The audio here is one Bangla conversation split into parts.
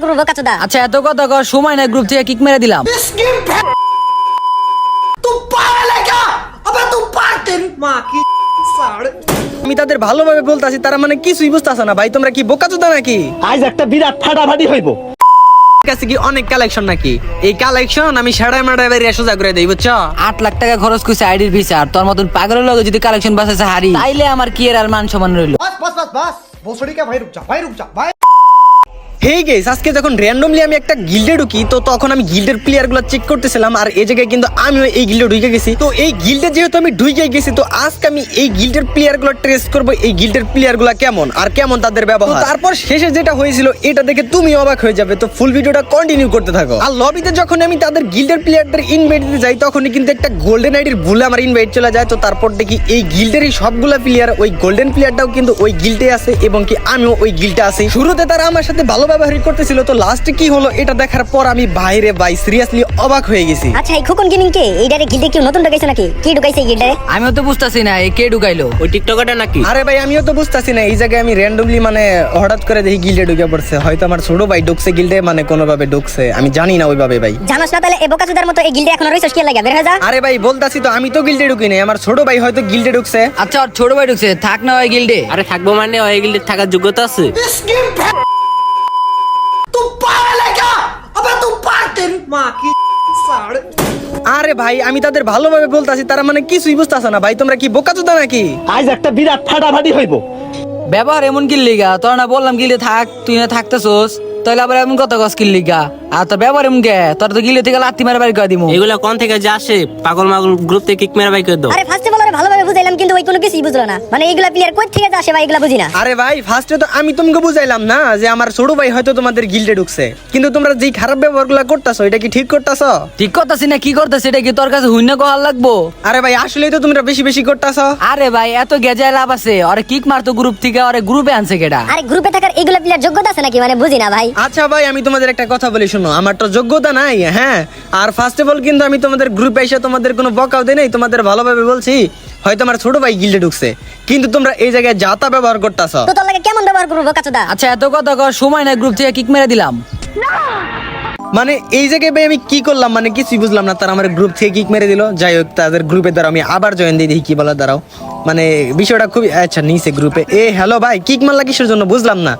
তারপর দা আচ্ছা এত কথা কর সময় নাই গ্রুপ থেকে কিক মেরে দিলাম। আমি তাদের ভালোভাবে বলতাছি তারা মানে কিছুই বুঝতাছ না। ভাই তোমরা কি বোকাচোদা নাকি? আজ একটা বিরাট ফাটাফাটি হইব। কাছে কি অনেক কালেকশন নাকি? এই কালেকশন আমি সাড়ে মাড়ায় বাইরে সোজা করে দেই বুঝছ? আট লাখ টাকা খরচ করছে আইডির ভিসা আর তোর মতন পাগলের লগে যদি কালেকশন বাসাইছে হারি তাইলে আমার কি এর আর মান সমান রইল? বাস বাস বাস ভাই ভাই ভাই। হেই গেস আজকে যখন র্যান্ডমলি আমি একটা গিল্ডে ঢুকি, তো তখন আমি গিল্ডের প্লেয়ারগুলো চেক করতেছিলাম, আর এই জায়গায় কিন্তু আমিও এই গিল্ডে ঢুকে গেছি। তো এই গিল্ডে যেহেতু আমি ঢুকে গেছি, তো আজকে আমি এই গিল্ডের প্লেয়ারগুলো ট্রেস করব, এই গিল্ডের প্লেয়ারগুলো কেমন, আর কেমন তাদের ব্যবহার। তারপর শেষে যেটা হয়েছিল, এটা দেখে তুমি অবাক হয়ে যাবে, তো ফুল ভিডিওটা কন্টিনিউ করতে থাকো। আর লবিতে যখন আমি তাদের গিল্ডের প্লেয়ারদের ইনভাইট দিতে যাই, তখনই কিন্তু একটা গোল্ডেন আইডির ভুলে আমার ইনভাইট চলে যায়, তো তারপর দেখি এই গিল্ডেরই সবগুলা প্লেয়ার ওই গোল্ডেন প্লেয়ারটাও কিন্তু ওই গিল্ডে আছে, এবং কি আমিও ওই গিল্ডে আছি। শুরুতে তারা আমার সাথে ভালো ব্যবহারই করতেছিল তো লাস্টে কি হলো এটা দেখার পর আমি বাইরে বাই সিরিয়াসলি অবাক হয়ে গেছি। আচ্ছা এই খোকন গেমিং কে? এইটারে গিল্ডে কেউ নতুন ঢুকাইছে নাকি? কি ঢুকাইছে এই গিল্ডে আমিও তো বুঝতাছি না এ কে ঢুকাইলো? ওই টিকটকারটা নাকি? আরে ভাই আমিও তো বুঝতাছি না এই জায়গায় আমি র্যান্ডমলি মানে হঠাৎ করে দেখি গিল্ডে ঢুকে পড়ছে। হয়তো আমার ছোট ভাই ঢুকছে গিল্ডে মানে কোনোভাবে ঢুকছে। আমি জানি না ওইভাবে ভাই। জানাস না তাহলে এই বোকাচুদার মতো এই গিল্ডে এখনও রইছস কি লাগে? বের হয়ে যা। আরে ভাই বলতাছি তো আমি তো গিল্ডে ঢুকি নাই আমার ছোট ভাই হয়তো গিল্ডে ঢুকছে। আচ্ছা ওর ছোট ভাই ঢুকছে থাক না ওই গিল্ডে আরে থাকব মানে ওই গিল্ডে থাকার যোগ্যতা আছে? আরে ভাই আমি তাদের ভালোভাবে বলতাছি তারা মানে কিছুই বুঝতাছে না। ভাই তোমরা কি বোকা চোদা নাকি? আজ একটা বিরাট ফাটাফাটি হইব। ব্যবহার এমন কি লিগা তোরা না বললাম গিলে থাক তুই না থাকতেছোস। তাহলে আবার এমন কত গছ কিল লিগা আর তোর ব্যবহার এমন গে তোর তো গিলে থেকে লাত্তি মারে বাড়ি করে দিমু। এগুলা কোন থেকে যে আসে? পাগল মাগল গ্রুপ থেকে কিক মেরে বাই করে দাও। আরে ফার্স্ট অল ভালোভাবে বুঝাইলাম কিন্তু ওই কোনো কিছুই বুঝলো না। মানে এইগুলা প্লেয়ার কই থেকে আসে ভাই এগুলা বুঝি না। আরে ভাই ফার্স্টে তো আমি তোমাকে বুঝাইলাম না যে আমার ছোট ভাই হয়তো তোমাদের গিল্ডে ঢুকছে। কিন্তু তোমরা যেই খারাপ ব্যবহারগুলো করতেছো এটা কি ঠিক করতেছো? ঠিক করতেছি না কি করতেছি এটা কি তোর কাছে হুইনা কহার লাগবো? আরে ভাই আসলেই তো তোমরা বেশি বেশি করতেছো। আরে ভাই এত গেজায় লাভ আছে। আরে কিক মারতো গ্রুপ থেকে আরে গ্রুপে আনছে কেডা? আরে গ্রুপে থাকার এইগুলা প্লেয়ার যোগ্যতা আছে নাকি? মানে বুঝি না ভাই। আচ্ছা ভাই আমি তোমাদের একটা কথা বলি শোনো। আমার তো যোগ্যতা নাই হ্যাঁ? আর ফার্স্ট অফ অল কিন্তু আমি তোমাদের গ্রুপে এসে তোমাদের কোনো বকাও দেই নাই তোমাদের ভালোভাবে বলছি হয়তো আমার ছোট ভাই গিল্ডে ঢুকছে। কিন্তু তোমরা এই জায়গায় যাতা ব্যবহার করতেছো। তো তোর লাগে কেমন ব্যবহার করব বোকাচুদা? আচ্ছা এত কথা কর সময় নাই গ্রুপ থেকে কিক মেরে দিলাম। মানে এই জায়গায় ভাই আমি কি করলাম? মানে কিছুই বুঝলাম না তারা আমার গ্রুপ থেকে কিক মেরে দিল। যাই হোক তাদের গ্রুপে দ্বারা আমি আবার জয়েন দিয়ে দেখি কি বলার দ্বারাও মানে বিষয়টা খুবই আচ্ছা নিচে গ্রুপে এ। হ্যালো ভাই কিক মারলা কিসের জন্য? বুঝলাম না।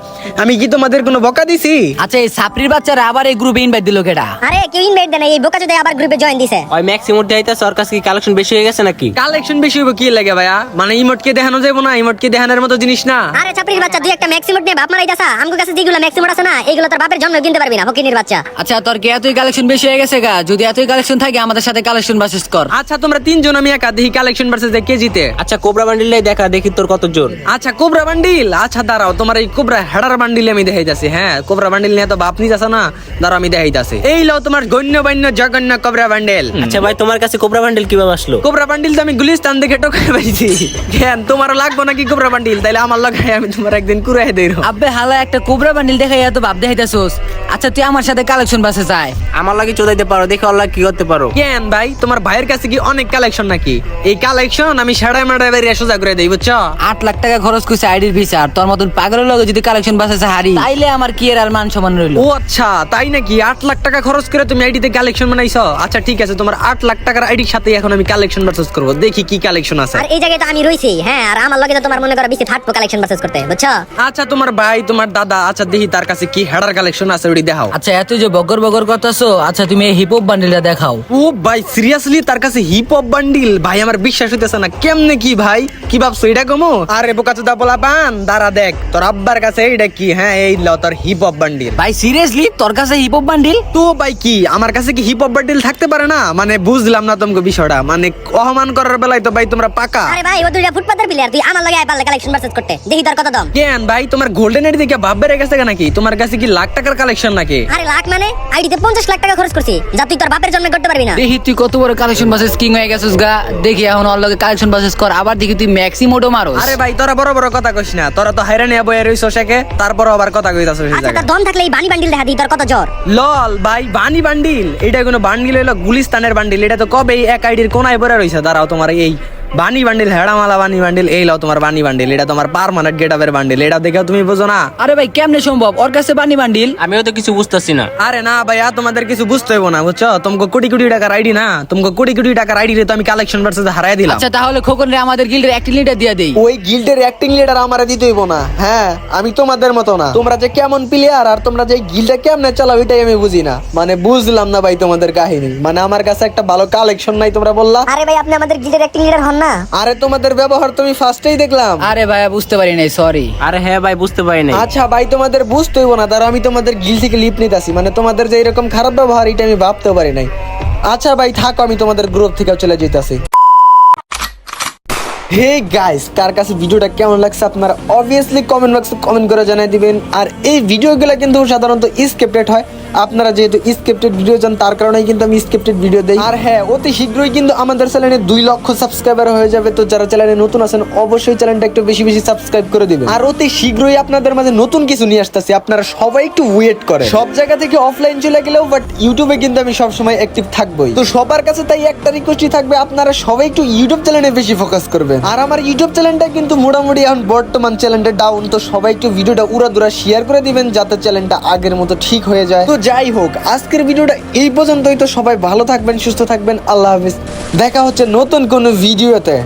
আমি কি তোমাদের কোনো বকা দিছি? আচ্ছা এই সাপরির বাচ্চারা আবার এই গ্রুপে ইনভাইট দিল কেডা? আরে কেউ ইনভাইট দেয় না এই বোকাচুদা আবার গ্রুপে জয়েন দিছে। ওই ম্যাক্সিমুর যাইতেছে ওর কাছে কি কালেকশন বেশি হয়ে গেছে নাকি? কালেকশন বেশি হইব কি লাগে ভাইয়া? মানে ইমোটকে দেখানো যাব না ইমোটকে দেখানোর মতো জিনিস না। আরে চাপড়ির বাচ্চা দুই একটা ম্যাক্সিমোট নিয়ে বাপ মারাই দাসা আমার কাছে যেগুলো ম্যাক্সিমোট আছে না এগুলো তোর বাপের জন্ম কিনতে পারবি না ফকিনির বাচ্চা। আচ্ছা তোর কি এতই কালেকশন বেশি হয়ে গেছে গা? যদি এতই কালেকশন থাকে আমাদের সাথে কালেকশন বাসিস কর। আচ্ছা তোমরা তিনজন আমি একা দেখি কালেকশন ভার্সেস কে জিতে আচ্ছা কোবরা বান্ডিলাই দেখা দেখি তোর কত জোর আচ্ছা কোবরা বান্ডিল? আচ্ছা দাঁড়াও তোমার এই কোবরা হেডার বান্ডিল আমি দেখাই যাচ্ছি হ্যাঁ কোবরা বান্ডিল নিয়ে তো বাপ নিয়ে যাচ্ছে না? দাঁড়াও আমি দেখাই যাচ্ছি এই লও তোমার গণ্য বান্য জঘন্য কোবরা বান্ডেল। আচ্ছা ভাই তোমার কাছে কোবরা বান্ডিল কীভাবে আসলো? কোবরা বান্ডিল তো আমি গুলিস্তান দেখে টোকাই পাইছি। কেন তোমারও লাগবো নাকি কোবরা বান্ডিল? তাইলে আমার লাগাই আমি তোমার একদিন কুড়াই দেই আব্বে হালা একটা কোবরা বান্ডিল দেখাই এত ভাব দেখাইতেছোস। আচ্ছা তুই আমার সাথে কালেকশন বাসে চাই আমার লাগে চোদাইতে পারো দেখে আল্লাহ কি করতে পারো। কেন ভাই তোমার ভাইয়ের কাছে কি অনেক কালেকশন নাকি? এই কালেকশন আমি সাড়ে মাড়ায় বাইরে সোজা করে দেই বুঝছ? আট লাখ টাকা খরচ করছে আইডির পিছে আর তোর মতন পাগলের লগে যদি কালেকশন বাসে হারি তাইলে আমার কি এর আর মান সমান রইল? ও আচ্ছা তাই নাকি? আট লাখ টাকা খরচ করে তুমি আইডিতে কালেকশন বানাইছো? আচ্ছা ঠিক আছে তোমার আট লাখ টাকার আইডির সাথে এখন আমি কালেকশন ভার্সেস করব। দেখি কি কালেকশন আছে। আর এই জায়গায় তো আমি রইছি হ্যাঁ আর আমার লগে তো তোমার মনে করো বেশি থাকব কালেকশন করতে বুঝছ? আচ্ছা তোমার ভাই তোমার দাদা আচ্ছা দেখি তার কাছে কি হেডার কালেকশন আছে ওটি দেখাও। আচ্ছা এত যে বগর বগর করতেছো আচ্ছা তুমি এই হিপ হপ বান্ডিলটা দেখাও। ও ভাই সিরিয়াসলি তার কাছে হিপ হপ বান্ডিল ভাই আমার বিশ্বাস হইতেছে না কেমনে কি ভাই? কি ভাবছ? এটা কমো? আরে বোকা চুদা বলা পান দাঁড়া দেখ তোর আব্বার কাছে এইটা কি হ্যাঁ এই ল তোর হিপ হপ বান্ডিল ভাই সিরিয়াসলি তোর কাছে হিপ হপ বান্ডিল তো ভাই কি আমার কাছে কি হিপ হপ বান্ডিল থাকতে পারে না? মানে বুঝলাম না তোমাকে বিষয়টা মানে অপমান করার বেলায় তো ভাই তোমরা পাকা। আরে ভাই ও দুইটা ফুটপাতের প্লেয়ার তুই আমার লগে পারলে কালেকশন পারচেজ করতে। দেখি তোর কত দাম। কেন ভাই তোমার গোল্ডেন এর দিকে ভাব বেড়ে গেছে নাকি? তোমার কাছে কি লাখ টাকার কালেকশন নাকি? আরে লাখ মানে? আইডিতে পঞ্চাশ লাখ টাকা খরচ করছি যা তুই তোর বাপের জন্য করতে পারবি না। দেখি তুই কত বড় কালেকশন বাসেস কিং হয়ে গেছিস গা? দেখি এখন ওর লগে কালেকশন বাসেস কর আবার দেখি তুই ম্যাক্সিমোটো মারো আরে ভাই তোরা বড় বড় কথা কইস না। তোরা তো হাইরানি বয়ে রইছ শেখে তারপর আবার কথা কইতাছ সেই আচ্ছা জায়গায়। তোর দম থাকলে এই বানি বান্ডিল দেখা দিই তোর কত জ্বর? লল ভাই বানি বান্ডিল। এটা কোনো বান্ডিল হইল গুলিস্তানের বান্ডিল। এটা তো কবে এক আইডির কোনায় পড়ে রইছে। দাঁড়াও তোমার এই বানি বান্ডিল হেড়ামালা বানি বান্ডিল এই লাও তোমার বানি বান্ডিল এটা তোমার পারমানেন্ট গেটআপের বান্ডিল এটা দেখে তুমি বুঝো না? আরে ভাই কেমনে সম্ভব? ওর কাছে বানি বান্ডিল? আমিও তো কিছু বুঝতেছি না। আরে না ভাইয়া তোমাদের কিছু বুঝতে হইব না বুঝছ? তোমাকে কোটি কোটি টাকার আইডি না তোমাকে কোটি কোটি টাকার আইডি রে তো আমি কালেকশন ভার্সেস হারাই দিলাম। আচ্ছা তাহলে খোকন রে আমাদের গিল্ডের একটি লিডার দিয়ে দেই। ওই গিল্ডের অ্যাক্টিং লিডার আমারে দিতে হইব না হ্যাঁ? আমি তোমাদের মতো না। তোমরা যে কেমন প্লেয়ার আর তোমরা যে গিল্ডটা কেমনে চালাও এটাই আমি বুঝি না। মানে বুঝলাম না ভাই তোমাদের কাহিনী। মানে আমার কাছে একটা ভালো কালেকশন নাই তোমরা বললা। আরে ভাই আপনি আমাদের গিল্ডের একটি লিডার হন না? আরে তোমাদের ব্যবহার তুমি ফার্স্টেই দেখলাম। আরে ভাইয়া বুঝতে পারি নাই সরি আরে হ্যাঁ ভাই বুঝতে পারি নাই। আচ্ছা ভাই তোমাদের বুঝতে হইব না তার আমি তোমাদের গিল থেকে লিপ নিতেছি মানে তোমাদের যে এরকম খারাপ ব্যবহার এটা আমি ভাবতেও পারি নাই। আচ্ছা ভাই থাকো আমি তোমাদের গ্রুপ থেকে চলে যেতেছি হে গাইস কার কাছে ভিডিওটা কেমন লাগছে আপনারা অবভিয়াসলি কমেন্ট বক্সে কমেন্ট করে জানিয়ে দিবেন। আর এই ভিডিওগুলো কিন্তু সাধারণত স্ক্রিপ্টেড হয়। আপনারা যেহেতু স্ক্রিপ্টেড ভিডিও চান, তার কারণেই কিন্তু আমি স্ক্রিপ্টেড ভিডিও দেই। আর হ্যাঁ অতি শীঘ্রই কিন্তু আমাদের চ্যানেলে দুই লক্ষ সাবস্ক্রাইবার হয়ে যাবে। তো যারা চ্যানেলে নতুন আছেন, অবশ্যই চ্যানেলটা একটু বেশি বেশি সাবস্ক্রাইব করে দিবেন। আর অতি শীঘ্রই আপনাদের মাঝে নতুন কিছু নিয়ে আসতেছি। আপনারা সবাই একটু ওয়েট করে সব জায়গা থেকে অফলাইন চলে গেলেও বাট ইউটিউবে কিন্তু আমি সবসময় অ্যাক্টিভ থাকবোই। তো সবার কাছে তাই একটা রিকোয়েস্টই থাকবে, আপনারা সবাই একটু ইউটিউব চ্যানেলে বেশি ফোকাস করবেন। আর আমার ইউটিউব চ্যানেলটা কিন্তু মোটামুটি এখন বর্তমান চ্যানেলটা ডাউন তো সবাই একটু ভিডিওটা উড়া দুরা শেয়ার করে দিবেন, যাতে চ্যানেলটা আগের মতো ঠিক হয়ে যায়। তো যাই হোক, আজকের ভিডিওটা এই পর্যন্তই তো। সবাই ভালো থাকবেন, সুস্থ থাকবেন, আল্লাহ হাফিজ। দেখা হচ্ছে নতুন কোনো ভিডিওতে।